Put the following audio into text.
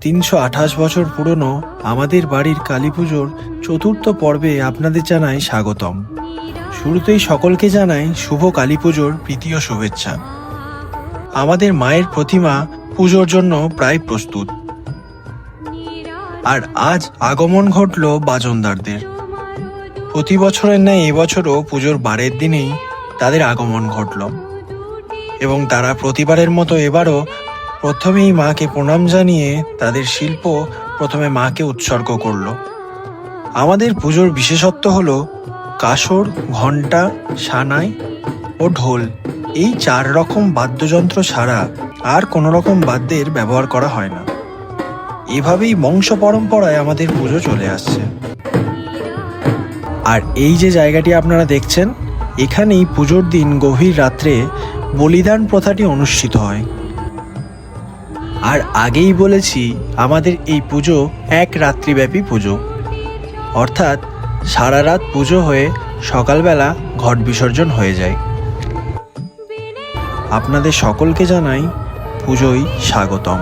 তিনশো আঠাশ বছর পুরনো আমাদের বাড়ির কালী পুজোর চতুর্থ পর্বে আপনাদের জানাই স্বাগতম। শুরুতেই সকলকে জানাই শুভ কালী পুজোর প্রীতি ও শুভেচ্ছা। আমাদের মায়ের প্রতিমা পুজোর জন্য প্রায় প্রস্তুত। আর আজ আগমন ঘটল বাজনদারদের। প্রতি বছরের ন্যায় এবছরও পুজোর বারের দিনেই তাদের আগমন ঘটল। এবং তারা প্রতিবারের মতো এবারও প্রথমেই মাকে প্রণাম জানিয়ে তাদের শিল্প প্রথমে মাকে উৎসর্গ করল। আমাদের পুজোর বিশেষত্ব হল কাসর, ঘণ্টা, সানাই ও ঢোল। এই চার রকম বাদ্যযন্ত্র ছাড়া আর কোনো রকম বাদ্যের ব্যবহার করা হয় না। এভাবেই বংশ পরম্পরায় আমাদের পুজো চলে আসছে। আর এই যে জায়গাটি আপনারা দেখছেন, এখানেই পুজোর দিন গভীর রাত্রে বলিদান প্রথাটি অনুষ্ঠিত হয়। আর আগেই বলেছি, আমাদের এই পুজো এক রাত্রিব্যাপী পুজো। অর্থাৎ সারা রাত পুজো হয়ে সকালবেলা ঘট বিসর্জন হয়ে যায়। আপনাদের সকলকে জানাই পুজোই স্বাগতম।